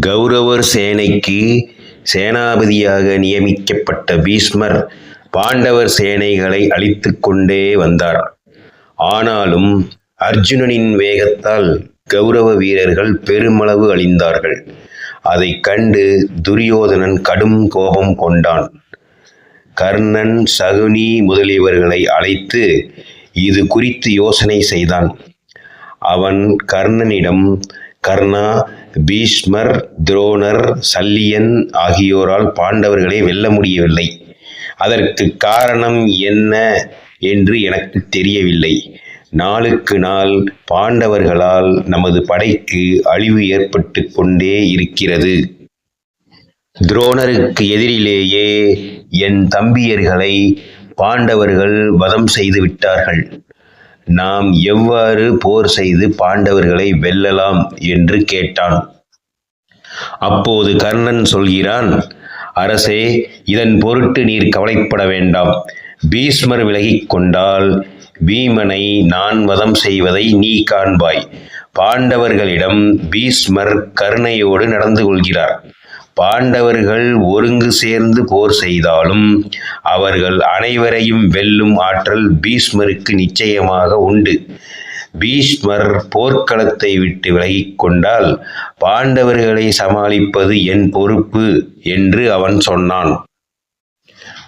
கௌரவர் சேனைக்கு சேனாபதியாக நியமிக்கப்பட்ட பீஷ்மர் பாண்டவர் சேனைகளை அழித்துக் கொண்டே வந்தார். ஆனாலும் அர்ஜுனனின் வேகத்தால் கௌரவ வீரர்கள் பெருமளவு அழிந்தார்கள். அதைக் கண்டு துரியோதனன் கடும் கோபம் கொண்டான். கர்ணன் சகுனி முதலியவர்களை அழைத்து இது குறித்து யோசனை செய்தான். அவன் கர்ணனிடம் கர்ணா பீஷ்மர் துரோணர் சல்லியன் ஆகியோரால் பாண்டவர்களை வெல்ல முடியவில்லை. அதற்கு காரணம் என்ன என்று எனக்கு தெரியவில்லை. நாளுக்கு நாள் பாண்டவர்களால் நமது படைக்கு அழிவு ஏற்பட்டு கொண்டே இருக்கிறது. துரோணருக்கு எதிரிலேயே என் தம்பியர்களை பாண்டவர்கள் வதம் செய்து விட்டார்கள். நாம் எவ்வாறு போர் செய்து பாண்டவர்களை வெல்லலாம் என்று கேட்டான். அப்போது கர்ணன் சொல்கிறான் அரசே இதன் பொருட்டு நீர் கவலைப்பட வேண்டாம். பீஷ்மர் விலகிக் கொண்டால் பீமனை நான் வதம் செய்வதை நீ காண்பாய். பாண்டவர்களிடம் பீஷ்மர் கருணையோடு நடந்து கொள்கிறார். பாண்டவர்கள் ஒருங்கு சேர்ந்து போர் செய்தாலும் அவர்கள் அனைவரையும் வெல்லும் ஆற்றல் பீஷ்மருக்கு நிச்சயமாக உண்டு. பீஷ்மர் போர்க்களத்தை விட்டு விலகிக் கொண்டால் பாண்டவர்களை சமாளிப்பது என் பொறுப்பு என்று அவன் சொன்னான்.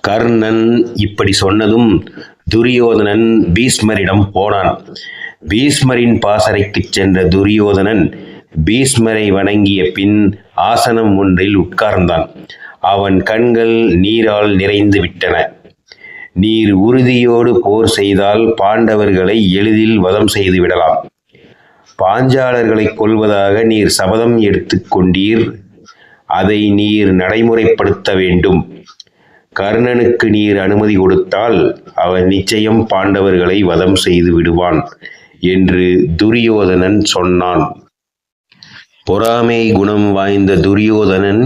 கர்ணன் இப்படி சொன்னதும் துரியோதனன் பீஷ்மரிடம் போனான். பீஷ்மரின் பாசறைக்குச் சென்ற துரியோதனன் பீஷ்மரை வணங்கிய பின் ஆசனம் ஒன்றில் உட்கார்ந்தான். அவன் கண்கள் நீரால் நிறைந்து விட்டன. நீர் உறுதியோடு போர் செய்தால் பாண்டவர்களை எளிதில் வதம் செய்து விடலாம். பாஞ்சாலர்களை கொல்வதாக நீர் சபதம் எடுத்துக்கொண்டீர் அதை நீர் நடைமுறைப்படுத்த வேண்டும். கர்ணனுக்கு நீர் அனுமதி கொடுத்தால் அவன் நிச்சயம் பாண்டவர்களை வதம் செய்து விடுவான் என்று துரியோதனன் சொன்னான். பொறாமை குணம் வாய்ந்த துரியோதனன்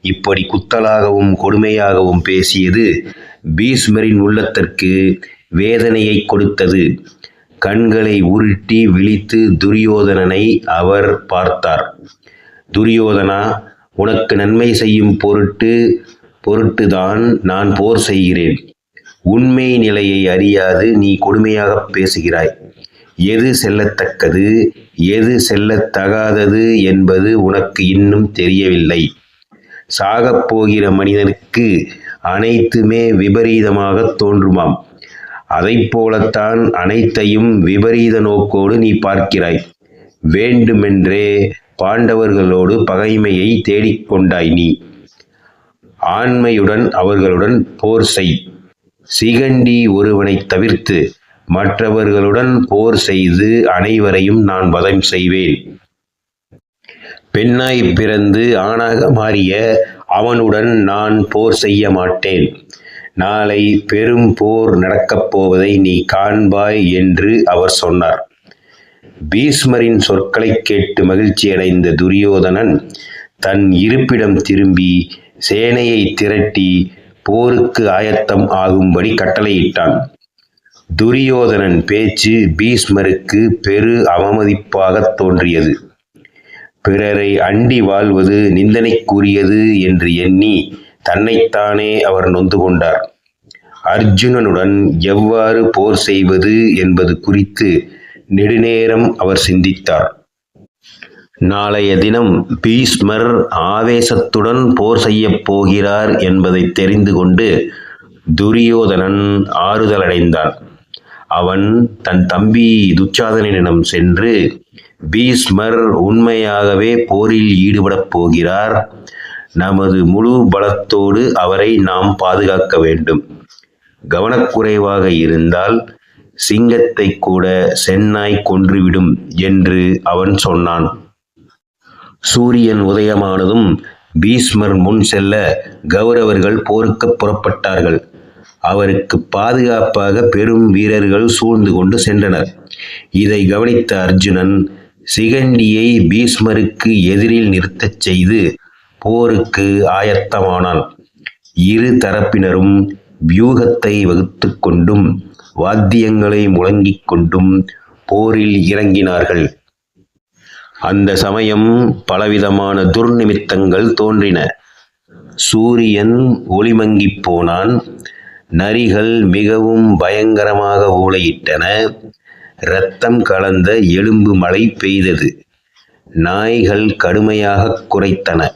இப்படி குத்தலாகவும் கொடுமையாகவும் பேசியது பீஷ்மரின் உள்ளத்திற்கு வேதனையை கொடுத்தது. கண்களை உருட்டி விழித்து துரியோதனனை அவர் பார்த்தார். துரியோதனா உனக்கு நன்மை செய்யும் பொருட்டு பொருட்டுதான் நான் போர் செய்கிறேன். உண்மை நிலையை அறியாது நீ கொடுமையாக பேசுகிறாய். எது செல்லத்தக்கது எது செல்லத்தகாதது என்பது உனக்கு இன்னும் தெரியவில்லை. சாகப் போகிற மனிதனுக்கு அனைத்துமே விபரீதமாக தோன்றுமாம். அதைப் போலத்தான் அனைத்தையும் விபரீத நோக்கோடு நீ பார்க்கிறாய். வேண்டுமென்றே பாண்டவர்களோடு பகைமையை தேடிக்கொண்டாய் நீ. ஆண்மையுடன் அவர்களுடன் போர் செய். சிகண்டி ஒருவனை தவிர்த்து மற்றவர்களுடன் போர் செய்து அனைவரையும் நான் வதம் செய்வேன். பெண்ணாய் பிறந்து ஆணாக மாறிய அவனுடன் நான் போர் செய்ய மாட்டேன். நாளை பெரும் போர் நடக்கப் போவதை நீ காண்பாய் என்று அவர் சொன்னார். பீஷ்மரின் சொற்களைக் கேட்டு மகிழ்ச்சியடைந்த துரியோதனன் தன் இருப்பிடம் திரும்பி சேனையை திரட்டி போருக்கு ஆயத்தம் ஆகும்படி கட்டளையிட்டான். துரியோதனன் பேச்சு பீஷ்மருக்கு பெரு அவமதிப்பாகத் தோன்றியது. பிறரை அண்டி வாழ்வது நிந்தனைக்குரியது என்று எண்ணி தன்னைத்தானே அவர் நொந்து கொண்டார். அர்ஜுனனுடன் எவ்வாறு போர் செய்வது என்பது குறித்து நெடுநேரம் அவர் சிந்தித்தார். நாளைய தினம் பீஷ்மர் ஆவேசத்துடன் போர் செய்யப் போகிறார் என்பதை தெரிந்து கொண்டு துரியோதனன் ஆறுதலடைந்தான். அவன் தன் தம்பி துச்சாதனனிடம் சென்று பீஷ்மர் உண்மையாகவே போரில் ஈடுபடப் போகிறார். நமது முழு பலத்தோடு அவரை நாம் பாதுகாக்க வேண்டும். கவனக்குறைவாக இருந்தால் சிங்கத்தை கூட சென்னாய் கொன்றுவிடும் என்று அவன் சொன்னான். சூரியன் உதயமானதும் பீஷ்மர் முன் செல்ல கௌரவர்கள் போருக்கு புறப்பட்டார்கள். அவருக்கு பாதுகாப்பாக பெரும் வீரர்கள் சூழ்ந்து கொண்டு சென்றனர். இதை கவனித்த அர்ஜுனன் சிகண்டியை பீஷ்மருக்கு எதிரில் நிறுத்தச் செய்து போருக்கு ஆயத்தமானான். இரு தரப்பினரும் வியூகத்தை வகுத்து கொண்டும் வாத்தியங்களை முழங்கிக் கொண்டும் போரில் இறங்கினார்கள். அந்த சமயம் பலவிதமான துர்நிமித்தங்கள் தோன்றின. சூரியன் ஒளிமங்கிப் போனான். நரிகள் மிகவும் பயங்கரமாக ஊளையிட்டன. இரத்தம் கலந்த எலும்பு மழை பெய்தது. நாய்கள் கடுமையாக குறைத்தன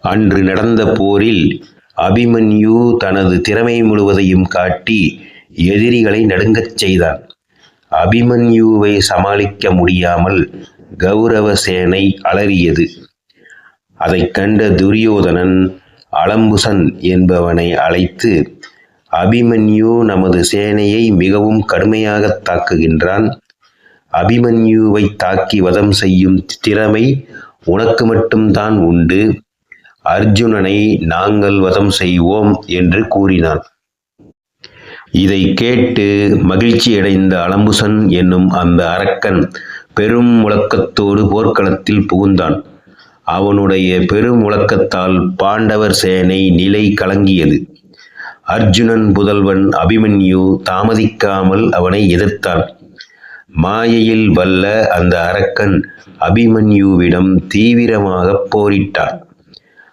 அன்று நடந்த போரில் அபிமன்யு தனது திறமை முழுவதையும் காட்டி எதிரிகளை நடுங்கச் செய்தான். அபிமன்யுவை சமாளிக்க முடியாமல் கௌரவ சேனை அலறியது. அதைக் கண்ட துரியோதனன் அலம்புசன் என்பவனை அழைத்து அபிமன்யு நமது சேனையை மிகவும் கடுமையாக தாக்குகின்றான். அபிமன்யுவை தாக்கி வதம் செய்யும் திறமை உனக்கு மட்டும்தான் உண்டு. அர்ஜுனனை நாங்கள் வதம் செய்வோம் என்று கூறினான். இதை கேட்டு மகிழ்ச்சியடைந்த அலம்புசன் என்னும் அந்த அரக்கன் பெரும் முழக்கத்தோடு போர்க்களத்தில் புகுந்தான். அவனுடைய பெரும் முழக்கத்தால் பாண்டவர் சேனை நிலை கலங்கியது. அர்ஜுனன் புதல்வன் அபிமன்யு தாமதிக்காமல் அவனை எதிர்த்தான். மாயையில் வல்ல அந்த அரக்கன் அபிமன்யுவிடம் தீவிரமாக போரிட்டான்.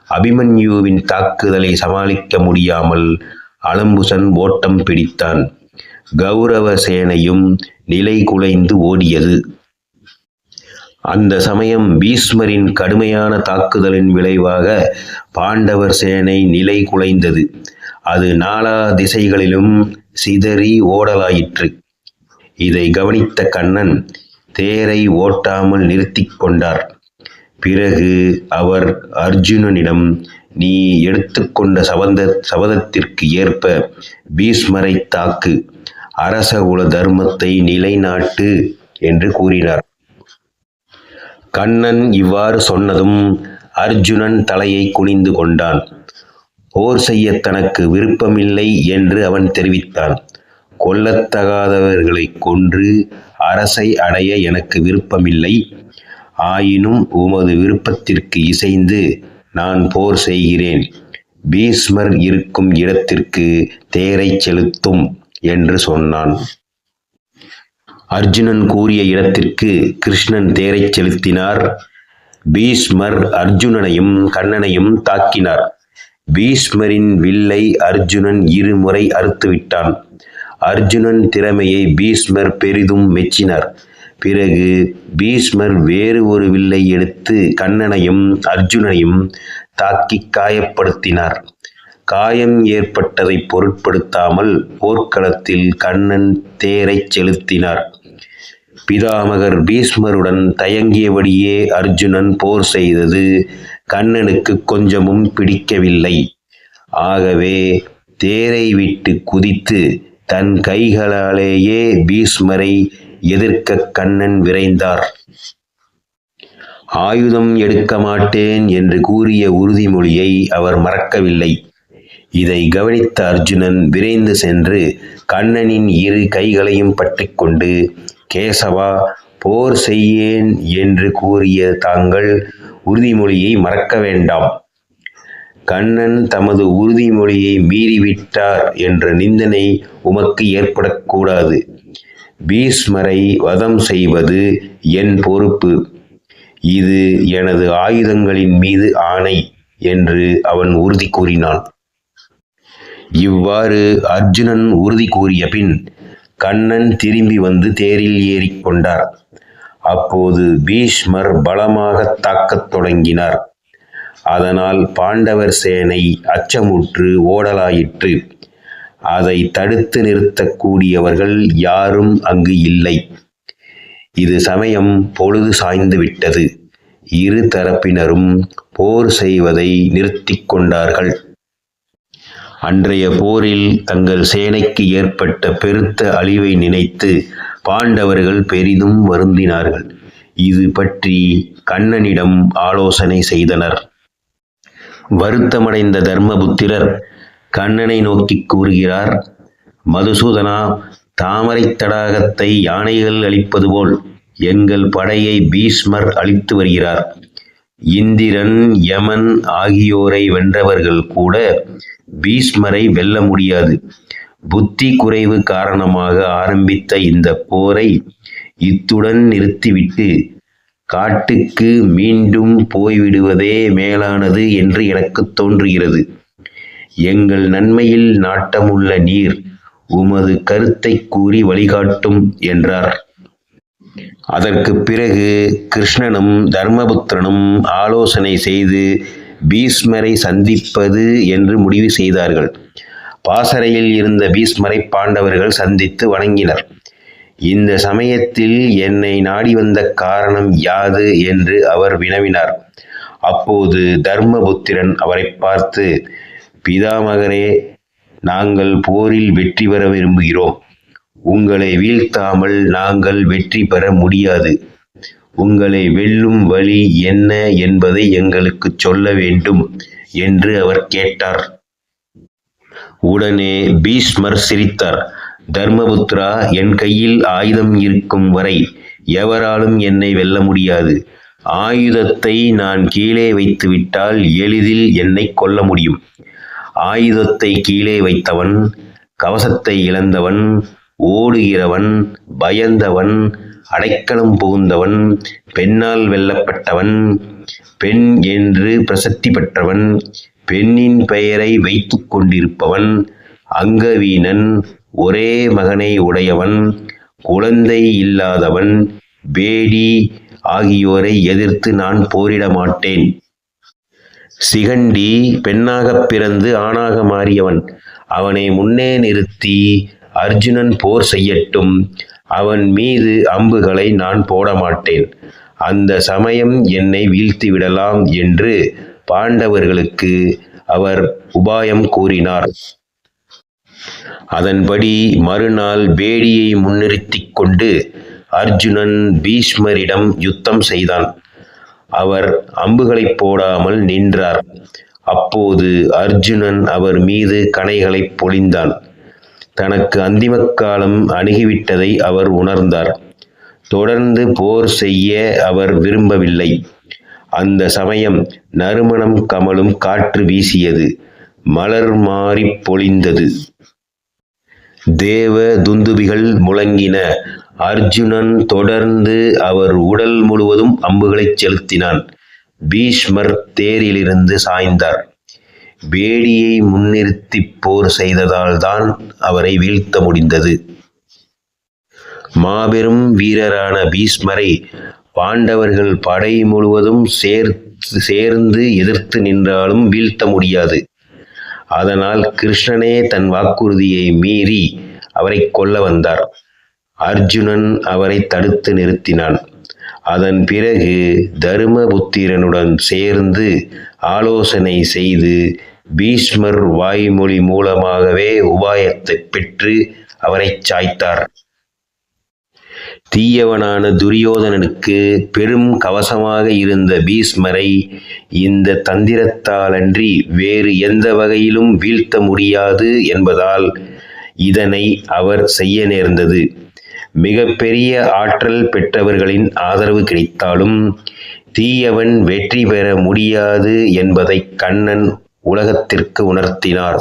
அபிமன்யுவின் தாக்குதலை சமாளிக்க முடியாமல் அலம்புசன் ஓட்டம் பிடித்தான். கௌரவ சேனையும் நிலை குலைந்து ஓடியது. அந்த சமயம் பீஷ்மரின் கடுமையான தாக்குதலின் விளைவாக பாண்டவர் சேனை நிலை குலைந்தது. அது நாலா திசைகளிலும் சிதறி ஓடலாயிற்று. இதை கவனித்த கண்ணன் தேரை ஓட்டாமல் நிறுத்தி கொண்டார். பிறகு அவர் அர்ஜுனனிடம் நீ எடுத்துக்கொண்ட சபந்த சபதத்திற்கு ஏற்ப பீஷ்மரை தாக்கு. அரச குல தர்மத்தை நிலைநாட்டு என்று கூறினார். கண்ணன் இவ்வாறு சொன்னதும் அர்ஜுனன் தலையை குனிந்து கொண்டான். போர் செய்ய தனக்கு விருப்பமில்லை என்று அவன் தெரிவித்தான். கொல்லத்தகாதவர்களை கொன்று அரசை அடைய எனக்கு விருப்பமில்லை. ஆயினும் உமது விருப்பத்திற்கு இசைந்து நான் போர் செய்கிறேன். பீஷ்மர் இருக்கும் இடத்திற்கு தேரைச் செலுத்தும் என்று சொன்னான். அர்ஜுனன் கூறிய இடத்திற்கு கிருஷ்ணன் தேரைச் செலுத்தினார். பீஷ்மர் அர்ஜுனனையும் கண்ணனையும் தாக்கினார். பீஷ்மரின் வில்லை அர்ஜுனன் இருமுறை அறுத்துவிட்டான் அர்ஜுனன் திறமையை பீஷ்மர் பெரிதும் மெச்சினார். பிறகு பீஷ்மர் வேறு ஒரு வில்லை எடுத்து கண்ணனையும் அர்ஜுனனையும் தாக்கி காயப்படுத்தினார். காயம் ஏற்பட்டதை பொருட்படுத்தாமல் போர்க்களத்தில் கண்ணன் தேரைச் செலுத்தினார். பிதாமகர் பீஷ்மருடன் தயங்கியபடியே அர்ஜுனன் போர் செய்தது கண்ணனுக்கு கொஞ்சமும் பிடிக்கவில்லை. ஆகவே தேரை விட்டு குதித்து தன் கைகளாலேயே பீஷ்மரை எதிர்க்க கண்ணன் விரைந்தார். ஆயுதம் எடுக்க மாட்டேன் என்று கூறிய உறுதிமொழியை அவர் மறக்கவில்லை. இதை கவனித்த அர்ஜுனன் விரைந்து சென்று கண்ணனின் இரு கைகளையும் பற்றிக்கொண்டு கேசவா போர் செய்யேன் என்று கூறிய தாங்கள் உறுதிமொழியை மறக்க வேண்டாம். கண்ணன் தமது உறுதிமொழியை மீறிவிட்டார் என்ற நிந்தனை உமக்கு ஏற்படக்கூடாது. பீஷ்மரை வதம் செய்வது என் பொறுப்பு. இது எனது ஆயுதங்களின் மீது ஆணை என்று அவன் உறுதி கூறினான். இவ்வாறு அர்ஜுனன் உறுதி கூறிய பின் கண்ணன் திரும்பி வந்து தேரில் ஏறிக்கொண்டார் அப்போது பீஷ்மர் பலமாக தாக்கத் தொடங்கினார். அதனால் பாண்டவர் சேனை அச்சமுற்று ஓடலாயிற்று. அதை தடுத்து நிறுத்தக்கூடியவர்கள் யாரும் அங்கு இல்லை. இது சமயம் பொழுது சாய்ந்து விட்டது. இரு தரப்பினரும் போர் செய்வதை நிறுத்திக் கொண்டார்கள். அன்றைய போரில் தங்கள் சேனைக்கு ஏற்பட்ட பெருத்த அழிவை நினைத்து பாண்டவர்கள் பெரிதும் வருந்தினார்கள். இது பற்றி கண்ணனிடம் ஆலோசனை செய்தனர். வருத்தமடைந்த தர்மபுத்திரர் கண்ணனை நோக்கி கூறுகிறார் மதுசூதனா தாமரை தடாகத்தை யானைகள் அழிப்பது போல் எங்கள் படையை பீஷ்மர் அழித்து வருகிறார். இந்திரன் யமன் ஆகியோரை வென்றவர்கள் கூட பீஷ்மரை வெல்ல முடியாது. புத்தி குறைவு காரணமாக ஆரம்பித்த இந்த போரை இத்துடன் நிறுத்திவிட்டு காட்டுக்கு மீண்டும் போய்விடுவதே மேலானது என்று எனக்குத் தோன்றுகிறது. எங்கள் நன்மையில் நாட்டமுள்ள நீர் உமது கருத்தைக் கூறி வழிகாட்டும் என்றார். அதற்குப் பிறகு கிருஷ்ணனும் தர்மபுத்திரனும் ஆலோசனை செய்து பீஷ்மரை சந்திப்பது என்று முடிவு செய்தார்கள். பாசறையில் இருந்த பீஷ்மரை பாண்டவர்கள் சந்தித்து வணங்கினர். இந்த சமயத்தில் என்னை நாடி வந்த காரணம் யாது என்று அவர் வினவினார். அப்போது தர்மபுத்திரன் அவரை பார்த்து பிதாமகரே நாங்கள் போரில் வெற்றி பெற விரும்புகிறோம். உங்களை வீழ்த்தாமல் நாங்கள் வெற்றி பெற முடியாது. உங்களை வெல்லும் வழி என்ன என்பதை எங்களுக்கு சொல்ல வேண்டும் என்று அவர் கேட்டார். உடனே பீஷ்மர் சிரித்தார். தர்மபுத்ரா என் கையில் ஆயுதம் இருக்கும் வரை எவராலும் என்னை வெல்ல முடியாது. ஆயுதத்தை நான் கீழே வைத்துவிட்டால் எளிதில் என்னை கொல்ல முடியும். ஆயுதத்தை கீழே வைத்தவன் கவசத்தை இழந்தவன் ஓடுகிறவன் பயந்தவன் அடைக்கலம் புகுந்தவன் பெண்ணால் வெல்லப்பட்டவன் பெண் என்று பிரசத்தி பெற்றவன் பெண்ணின் பெயரை வைத்து கொண்டிருப்பவன் அங்கவீனன் ஒரே மகனை உடையவன் குழந்தை இல்லாதவன் பேடி ஆகியோரை எதிர்த்து நான் போரிட மாட்டேன். சிகண்டி பெண்ணாகப் பிறந்து ஆணாக மாறியவன். அவனை முன்னே நிறுத்தி அர்ஜுனன் போர் செய்யட்டும். அவன் மீது அம்புகளை நான் போட மாட்டேன் அந்த சமயம் என்னை வீழ்த்தி விடலாம் என்று பாண்டவர்களுக்கு அவர் உபாயம் கூறினார். அதன்படி மறுநாள் பேடியை முன்னிறுத்திக் கொண்டு அர்ஜுனன் பீஷ்மரிடம் யுத்தம் செய்தான். அவர் அம்புகளைப் போடாமல் நின்றார். அப்போது அர்ஜுனன் அவர் மீது கணைகளைப் பொழிந்தான். தனக்கு அந்திம காலம் அணுகிவிட்டதை அவர் உணர்ந்தார். தொடர்ந்து போர் செய்ய அவர் விரும்பவில்லை. அந்த சமயம் நறுமணம் கமலும் காற்று வீசியது. மலர் மாறிப் பொழிந்தது. தேவ துந்துபிகள் முழங்கின. அர்ஜுனன் தொடர்ந்து அவர் உடல் முழுவதும் அம்புகளைச் செலுத்தினான். பீஷ்மர் தேரிலிருந்து சாய்ந்தார். பேடியை முன்னிறுத்திப் போர் செய்ததால்தான் அவரை வீழ்த்த முடிந்தது. மாபெரும் வீரரான பீஷ்மரை பாண்டவர்கள் படை முழுவதும் சேர்த்து சேர்ந்து எதிர்த்து நின்றாலும் வீழ்த்த முடியாது. அதனால் கிருஷ்ணனே தன் வாக்குறுதியை மீறி அவரை கொல்ல வந்தார். அர்ஜுனன் அவரை தடுத்து நிறுத்தினான். அதன் பிறகு தருமபுத்திரனுடன் சேர்ந்து ஆலோசனை செய்து பீஷ்மர் வாய்மொழி மூலமாகவே உபாயத்தை பெற்று அவரை சாய்த்தார். தீயவனான துரியோதனனுக்கு பெரும் கவசமாக இருந்த பீஷ்மரை இந்த தந்திரத்தாலன்றி வேறு எந்த வகையிலும் வீழ்த்த முடியாது என்பதால் இதனை அவர் செய்ய நேர்ந்தது. மிகப்பெரிய ஆற்றல் பெற்றவர்களின் ஆதரவு கிடைத்தாலும் தீயவன் வெற்றி பெற முடியாது என்பதை கண்ணன் உலகத்திற்கு உணர்த்தினார்.